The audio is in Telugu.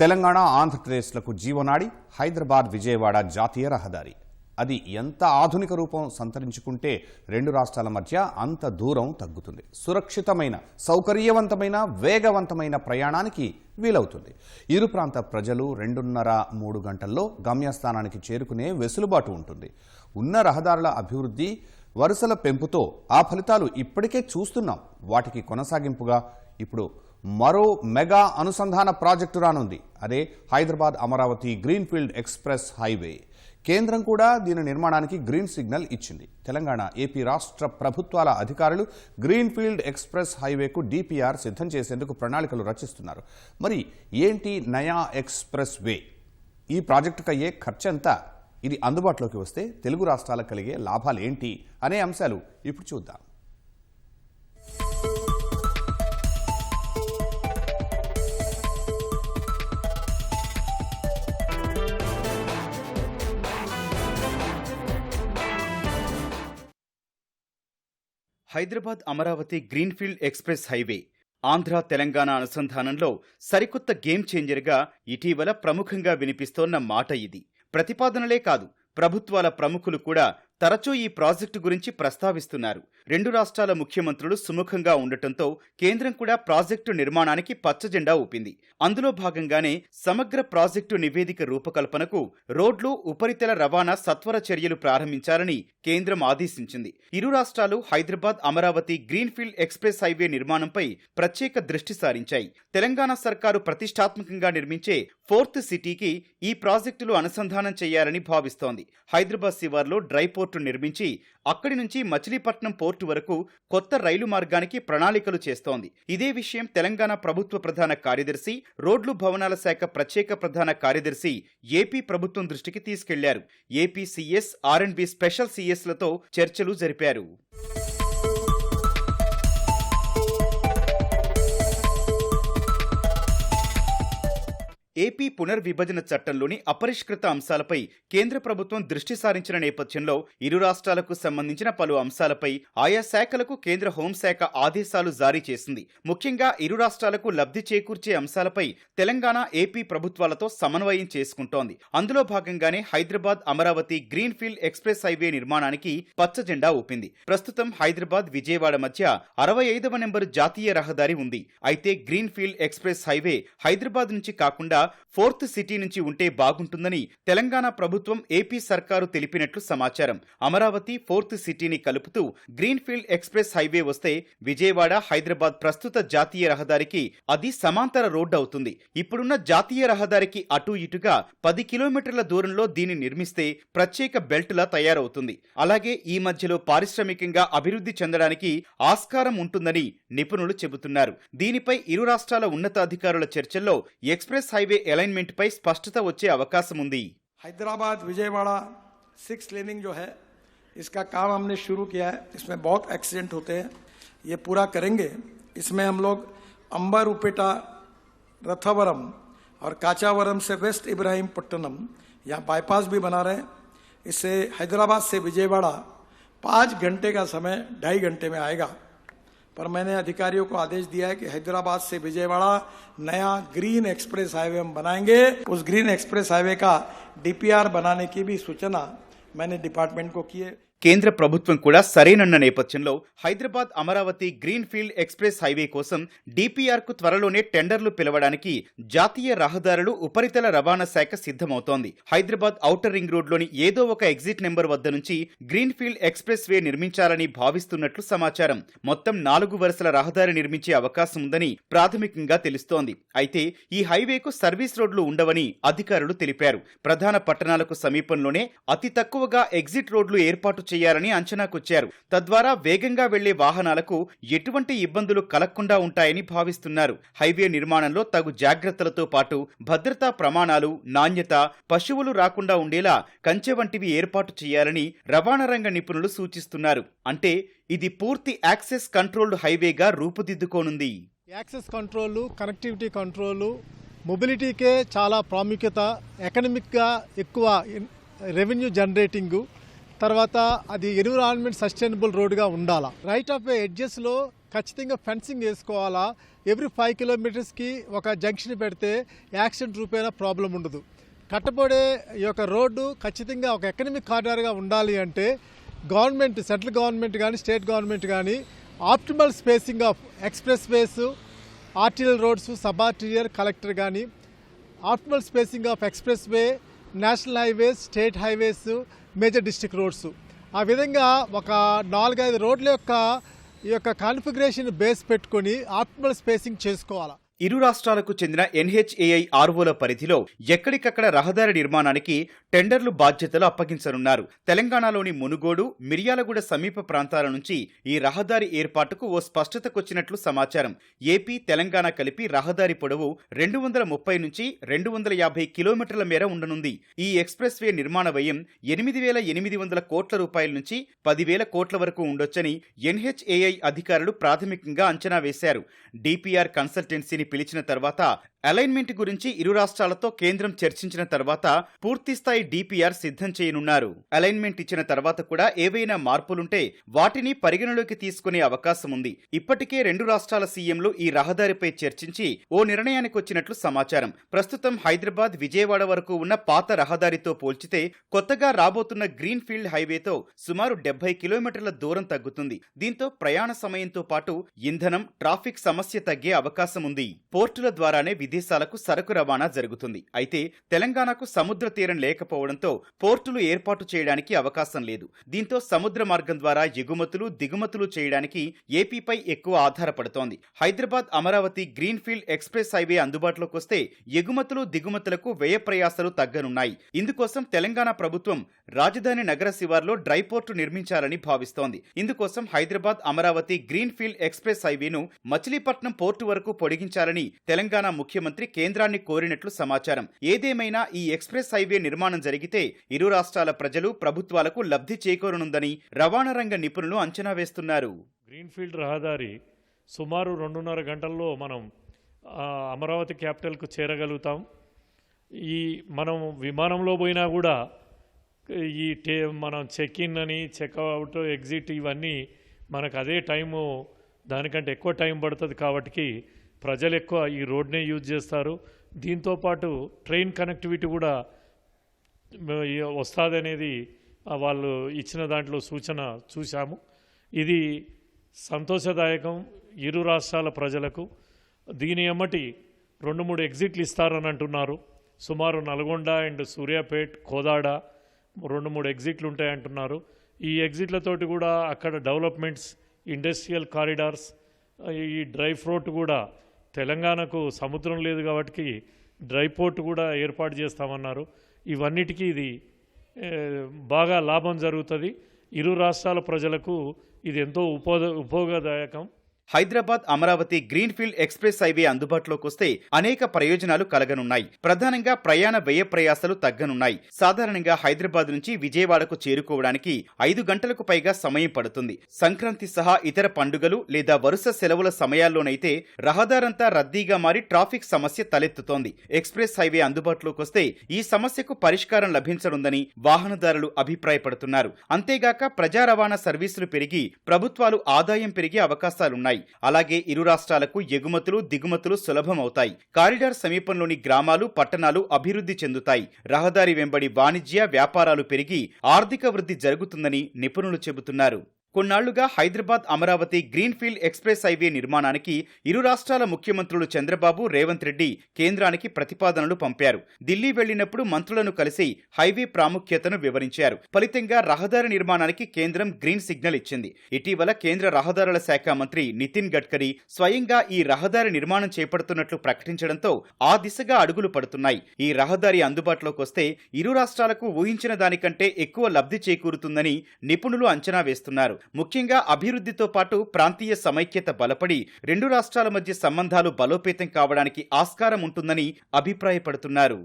తెలంగాణ ఆంధ్రప్రదేశ్లకు జీవనాడి హైదరాబాద్ విజయవాడ జాతీయ రహదారి. అది ఎంత ఆధునిక రూపం సంతరించుకుంటే రెండు రాష్ట్రాల మధ్య అంత దూరం తగ్గుతుంది. సురక్షితమైన సౌకర్యవంతమైన వేగవంతమైన ప్రయాణానికి వీలవుతుంది. ఇరు ప్రాంత ప్రజలు రెండున్నర మూడు గంటల్లో గమ్యస్థానానికి చేరుకునే వెసులుబాటు ఉంటుంది. ఉన్న రహదారుల అభివృద్ధి వరుసల పెంపుతో ఆ ఫలితాలు ఇప్పటికే చూస్తున్నాం. వాటికి కొనసాగింపుగా ఇప్పుడు మరో మెగా అనుసంధాన ప్రాజెక్టు రానుంది. అదే Hyderabad Amaravati greenfield express highway. కేంద్రం కూడా దీని నిర్మాణానికి గ్రీన్ సిగ్నల్ ఇచ్చింది. తెలంగాణ ఏపీ రాష్ట్ర ప్రభుత్వాల అధికారులు గ్రీన్ఫీల్డ్ ఎక్స్ప్రెస్ హైవేకు డిపిఆర్ సిద్ధం చేసేందుకు ప్రణాళికలు రచిస్తున్నారు. మరి ఏంటి నయా ఎక్స్ప్రెస్ వే? ఈ ప్రాజెక్టుకు అయ్యే ఖర్చంతా? ఇది అందుబాటులోకి వస్తే తెలుగు రాష్ట్రాలకు కలిగే లాభాలు ఏంటి అనే అంశాలు ఇప్పుడు చూద్దాం. Hyderabad Amaravati greenfield express highway Andhra Telangana అనుసంధానంలో సరికొత్త గేమ్ చేంజర్గా ఇటీవల ప్రముఖంగా వినిపిస్తోన్న మాట ఇది. ప్రతిపాదనలే కాదు ప్రభుత్వాల ప్రముఖులు కూడా తరచూ ఈ ప్రాజెక్టు గురించి ప్రస్తావిస్తున్నారు. రెండు రాష్ట్రాల ముఖ్యమంత్రులు సుముఖంగా ఉండటంతో కేంద్రం కూడా ప్రాజెక్టు నిర్మాణానికి పచ్చజెండా ఊపింది. అందులో భాగంగానే సమగ్ర ప్రాజెక్టు నివేదిక రూపకల్పనకు రోడ్లు ఉపరితల రవాణా సత్వర చర్యలు ప్రారంభించాలని కేంద్రం ఆదేశించింది. ఇరు రాష్ట్రాలు Hyderabad Amaravati greenfield express highway నిర్మాణంపై ప్రత్యేక దృష్టి సారించాయి. తెలంగాణ సర్కారు ప్రతిష్టాత్మకంగా నిర్మించే ఫోర్త్ సిటీకి ఈ ప్రాజెక్టులు అనుసంధానం చేయాలని భావిస్తోంది. హైదరాబాద్ శివార్లో డ్రై పోర్టు నిర్మించి అక్కడి నుంచి మచిలీపట్నం పోర్టు వరకు కొత్త రైలు మార్గానికి ప్రణాళికలు చేస్తోంది. ఇదే విషయం తెలంగాణ ప్రభుత్వ ప్రధాన కార్యదర్శి రోడ్లు భవనాల శాఖ ప్రత్యేక ప్రధాన కార్యదర్శి ఏపీ ప్రభుత్వం దృష్టికి తీసుకెళ్ళారు. AP CS R and B special సీఎస్లతో చర్చలు జరిపారు. ఏపీ పునర్విభజన చట్టంలోని అపరిష్కృత అంశాలపై కేంద్ర ప్రభుత్వం దృష్టి సారించిన నేపథ్యంలో ఇరు రాష్ట్రాలకు సంబంధించిన పలు అంశాలపై ఆయా శాఖలకు కేంద్ర హోంశాఖ ఆదేశాలు జారీ చేసింది. ముఖ్యంగా ఇరు రాష్ట్రాలకు లబ్ధి చేకూర్చే అంశాలపై తెలంగాణ ఏపీ ప్రభుత్వాలతో సమన్వయం చేసుకుంటోంది. అందులో భాగంగానే Hyderabad Amaravati greenfield express highway నిర్మాణానికి పచ్చ జెండా ఊపింది. ప్రస్తుతం హైదరాబాద్ విజయవాడ మధ్య అరవై ఐదవ నెంబరు జాతీయ రహదారి ఉంది. అయితే గ్రీన్ఫీల్డ్ ఎక్స్ప్రెస్ హైవే హైదరాబాద్ నుంచి కాకుండా ఫోర్త్ సిటీ నుంచి ఉంటే బాగుంటుందని తెలంగాణ ప్రభుత్వం ఏపీ సర్కారు తెలిపినట్లు సమాచారం. అమరావతి ఫోర్త్ సిటీని కలుపుతూ గ్రీన్ఫీల్డ్ ఎక్స్ప్రెస్ హైవే వస్తే విజయవాడ హైదరాబాద్ ప్రస్తుత జాతీయ రహదారికి అది సమాంతర రోడ్డు అవుతుంది. ఇప్పుడున్న జాతీయ రహదారికి అటు ఇటుగా పది కిలోమీటర్ల దూరంలో దీన్ని నిర్మిస్తే ప్రత్యేక బెల్ట్లా తయారవుతుంది. అలాగే ఈ మధ్యలో పారిశ్రామికంగా అభివృద్ధి చెందడానికి ఆస్కారం ఉంటుందని నిపుణులు చెబుతున్నారు. దీనిపై ఇరు రాష్ట్రాల ఉన్నతాధికారుల చర్చల్లో ఎక్స్ప్రెస్ హైవే అలైన్మెంట్ పై స్పష్టత వచ్చే అవకాశం ఉంది हैदराबाद विजयवाड़ा सिक्स लेनिंग जो है इसका काम हमने शुरू किया है इसमें बहुत एक्सीडेंट होते हैं ये पूरा करेंगे इसमें हम लोग अंबर उपेटा रथावरम और काचावरम से वेस्ट इब्राहिम पट्टनम यहाँ बाईपास भी बना रहे हैं इससे हैदराबाद से विजयवाड़ा पाँच घंटे का समय ढाई घंटे में आएगा पर मैंने अधिकारियों को आदेश दिया है कि हैदराबाद से विजयवाड़ा नया ग्रीन एक्सप्रेस हाईवे हम बनाएँगे। उस ग्रीन एक्सप्रेस हाईवे का डीपीआर बनाने की भी सूचना मैंने डिपार्टमेंट को किए కేంద్ర ప్రభుత్వం కూడా సరేనన్న నేపథ్యంలో Hyderabad Amaravati greenfield express highway కోసం డీపీఆర్కు త్వరలోనే టెండర్లు పిలవడానికి జాతీయ రహదారులు ఉపరితల రవాణా శాఖ సిద్ధమవుతోంది. హైదరాబాద్ ఔటర్ రింగ్ రోడ్లోని ఏదో ఒక ఎగ్జిట్ నెంబర్ వద్ద నుంచి గ్రీన్ ఫీల్డ్ ఎక్స్ప్రెస్ వే నిర్మించాలని భావిస్తున్నట్లు సమాచారం. మొత్తం నాలుగు వరుసల రహదారి నిర్మించే అవకాశం ఉందని ప్రాథమికంగా తెలుస్తోంది. అయితే ఈ హైవేకు సర్వీస్ రోడ్లు ఉండవని అధికారులు తెలిపారు. ప్రధాన పట్టణాలకు సమీపంలోనే అతి తక్కువగా ఎగ్జిట్ రోడ్లు ఏర్పాటు చేయాలని అంచనాకొచ్చారు. తద్వారా వేగంగా వెళ్ళే వాహనాలకు ఎటువంటి ఇబ్బందులు కలగకుండా ఉంటాయని భావిస్తున్నారు. హైవే నిర్మాణంలో తగు జాగ్రత్తలతో పాటు భద్రతా ప్రమాణాలు నాణ్యత పశువులు రాకుండా ఉండేలా కంచె వంటివి ఏర్పాటు చేయాలని రవాణా రంగ నిపుణులు సూచిస్తున్నారు. అంటే ఇది పూర్తి యాక్సెస్ కంట్రోల్డ్ హైవేగా రూపుదిద్దుకోనుంది. యాక్సెస్ కంట్రోలు కనెక్టివిటీ కంట్రోలు మొబిలిటీకే చాలా ప్రాముఖ్యత ఎకనమిక్గా ఎక్కువ రెవెన్యూ జనరేటింగు. తర్వాత అది ఎన్విరాన్మెంట్ సస్టైనబుల్ రోడ్గా ఉండాలా? రైట్ ఆఫ్ వే ఎడ్జెస్లో ఖచ్చితంగా ఫెన్సింగ్ వేసుకోవాలా? ఎవ్రీ ఫైవ్ కిలోమీటర్స్కి ఒక జంక్షన్ పెడితే యాక్సిడెంట్ రూపేణా ప్రాబ్లం ఉండదు. కట్టబడే ఈ యొక్క రోడ్డు ఖచ్చితంగా ఒక ఎకనమిక్ కారిడార్గా ఉండాలి అంటే గవర్నమెంట్ సెంట్రల్ గవర్నమెంట్ కానీ స్టేట్ గవర్నమెంట్ కానీ optimal spacing of expressways arterial roads sub arterial collector కానీ optimal spacing of expressway national highways state highways major district roads. ఆ విధంగా ఒక నాలుగైదు రోడ్ల యొక్క ఈ యొక్క కాన్ఫిగరేషన్ బేస్ పెట్టుకొని ఆప్టిమల్ స్పేసింగ్ చేసుకోవాలి. ఇరు రాష్ట్రాలకు చెందిన ఎన్హెచ్ఏఐ ఆర్వోల పరిధిలో ఎక్కడికక్కడ రహదారి నిర్మాణానికి టెండర్లు బాధ్యతలు అప్పగించనున్నారు. తెలంగాణలోని మునుగోడు మిర్యాలగూడ సమీప ప్రాంతాల నుంచి ఈ రహదారి ఏర్పాటుకు ఓ స్పష్టతకొచ్చినట్లు సమాచారం. ఏపీ తెలంగాణ కలిపి రహదారి పొడవు రెండు వందల ముప్పై నుంచి రెండు వందల యాభై కిలోమీటర్ల మేర ఉండనుంది. ఈ ఎక్స్ప్రెస్ వే నిర్మాణ వ్యయం ఎనిమిది వేల ఎనిమిది వందల కోట్ల రూపాయల నుంచి పదివేల కోట్ల వరకు ఉండొచ్చని ఎన్హెచ్ఏఐ అధికారులు ప్రాథమికంగా అంచనా వేశారు. డిపిఆర్ కన్సల్టెన్సీని పిలిచిన తర్వాత అలైన్మెంట్ గురించి ఇరు రాష్ట్రాలతో కేంద్రం చర్చించిన తర్వాత పూర్తిస్థాయి డిపిఆర్ సిద్ధం చేయనున్నారు. అలైన్మెంట్ ఇచ్చిన తర్వాత కూడా ఏవైనా మార్పులుంటే వాటిని పరిగణలోకి తీసుకునే అవకాశం ఉంది ఇప్పటికే రెండు రాష్ట్రాల సీఎంలు ఈ రహదారిపై చర్చించి ఓ నిర్ణయానికి వచ్చినట్లు సమాచారం. ప్రస్తుతం హైదరాబాద్ విజయవాడ వరకు ఉన్న పాత రహదారితో పోల్చితే కొత్తగా రాబోతున్న గ్రీన్ ఫీల్డ్ హైవేతో సుమారు డెబ్బై కిలోమీటర్ల దూరం తగ్గుతుంది. దీంతో ప్రయాణ సమయంతో పాటు ఇంధనం ట్రాఫిక్ సమస్య తగ్గే అవకాశం ఉంది పోర్టుల ద్వారానే విదేశాలకు సరకు రవాణా జరుగుతుంది. అయితే తెలంగాణకు సముద్ర తీరం లేకపోవడంతో పోర్టులు ఏర్పాటు చేయడానికి అవకాశం లేదు. దీంతో సముద్ర మార్గం ద్వారా ఎగుమతులు దిగుమతులు చేయడానికి ఏపీపై ఎక్కువ ఆధారపడుతోంది. Hyderabad Amaravati greenfield express highway అందుబాటులోకి వస్తే ఎగుమతులు దిగుమతులకు వ్యయ ప్రయాసాలు తగ్గనున్నాయి. ఇందుకోసం తెలంగాణ ప్రభుత్వం రాజధాని నగర శివార్లో డ్రై పోర్టు నిర్మించాలని భావిస్తోంది. ఇందుకోసం హైదరాబాద్ అమరావతి గ్రీన్ఫీల్డ్ ఎక్స్ప్రెస్ హైవేను మచిలీపట్నం పోర్టు వరకు పొడిగించాలని తెలంగాణ ముఖ్యమంత్రి కేంద్రాన్ని కోరినట్లు సమాచారం. ఏదేమైనా ఈ ఎక్స్ప్రెస్ హైవే నిర్మాణం జరిగితే ఇరు రాష్ట్రాల ప్రజలు ప్రభుత్వాలకు లబ్ధి చేకూరనుందని రవాణా రంగ నిపుణులు అంచనా వేస్తున్నారు. గ్రీన్ఫీల్డ్ రహదారి సుమారు రెండున్నర గంటల్లో మనం అమరావతి క్యాపిటల్కు చేరగలుగుతాం. ఈ మనం విమానంలో పోయినా కూడా ఈ టే మనం చెక్ ఇన్ అని చెక్అవుట్ ఎగ్జిట్ ఇవన్నీ మనకు అదే టైము దానికంటే ఎక్కువ టైం పడుతుంది కాబట్టి ప్రజలు ఎక్కువ ఈ రోడ్నే యూజ్ చేస్తారు. దీంతోపాటు ట్రైన్ కనెక్టివిటీ కూడా వస్తుందనేది వాళ్ళు ఇచ్చిన దాంట్లో సూచన చూశాము. ఇది సంతోషదాయకం ఇరు రాష్ట్రాల ప్రజలకు. దీని ఎమ్మటి రెండు మూడు ఎగ్జిట్లు ఇస్తారని అంటున్నారు. సుమారు నల్గొండ అండ్ సూర్యాపేట్ కోదాడ రెండు మూడు ఎగ్జిట్లు ఉంటాయంటున్నారు ఈ ఎగ్జిట్లతోటి కూడా అక్కడ డెవలప్మెంట్స్ ఇండస్ట్రియల్ కారిడార్స్ ఈ డ్రై ఫ్రూట్ కూడా తెలంగాణకు సముద్రం లేదు కాబట్టి డ్రై పోర్ట్ కూడా ఏర్పాటు చేస్తామన్నారు. ఇవన్నిటికీ ఇది బాగా లాభం జరుగుతుంది. ఇరు రాష్ట్రాల ప్రజలకు ఇది ఎంతో ఉపో ఉపయోగదాయకం. Hyderabad Amaravati greenfield express highway అందుబాటులోకి వస్తే అనేక ప్రయోజనాలు కలగనున్నాయి. ప్రధానంగా ప్రయాణ వ్యయ ప్రయాసాలు తగ్గనున్నాయి. సాధారణంగా హైదరాబాద్ నుంచి విజయవాడకు చేరుకోవడానికి ఐదు గంటలకు పైగా సమయం పడుతుంది. సంక్రాంతి సహా ఇతర పండుగలు లేదా వరుస సెలవుల సమయాల్లోనైతే రహదారంతా రద్దీగా మారి ట్రాఫిక్ సమస్య తలెత్తుతోంది. ఎక్స్ప్రెస్ హైవే అందుబాటులోకి వస్తే ఈ సమస్యకు పరిష్కారం లభించనుందని వాహనదారులు అభిప్రాయపడుతున్నారు. అంతేగాక ప్రజా రవాణా సర్వీసులు పెరిగి ప్రభుత్వాలు ఆదాయం పెరిగే అవకాశాలున్నాయి. అలాగే ఇరు రాష్ట్రాలకు ఎగుమతులు దిగుమతులు సులభమవుతాయి. కారిడార్ సమీపంలోని గ్రామాలు పట్టణాలు అభివృద్ధి చెందుతాయి. రహదారి వెంబడి వాణిజ్య వ్యాపారాలు పెరిగి ఆర్థిక వృద్ధి జరుగుతుందని నిపుణులు చెబుతున్నారు. కొన్నాళ్ళుగా Hyderabad Amaravati greenfield express highway నిర్మాణానికి ఇరు రాష్ట్రాల ముఖ్యమంత్రులు చంద్రబాబు రేవంత్ రెడ్డి కేంద్రానికి ప్రతిపాదనలు పంపారు. ఢిల్లీ వెళ్ళినప్పుడు మంత్రులను కలిసి హైవే ప్రాముఖ్యతను వివరించారు. ఫలితంగా రహదారి నిర్మాణానికి కేంద్రం గ్రీన్ సిగ్నల్ ఇచ్చింది. ఇటీవల కేంద్ర రహదారుల శాఖ మంత్రి నితిన్ గడ్కరీ స్వయంగా ఈ రహదారి నిర్మాణం చేపడుతున్నట్లు ప్రకటించడంతో ఆ దిశగా అడుగులు పడుతున్నాయి. ఈ రహదారి అందుబాటులోకి వస్తే ఇరు రాష్ట్రాలకు ఊహించిన దానికంటే ఎక్కువ లబ్ధి చేకూరుతుందని నిపుణులు అంచనా వేస్తున్నారు. ముఖ్యంగా అభివృద్ధితో పాటు ప్రాంతీయ సమైక్యత బలపడి రెండు రాష్ట్రాల మధ్య సంబంధాలు బలోపేతం కావడానికి ఆస్కారం ఉంటుందని అభిప్రాయపడుతున్నారు.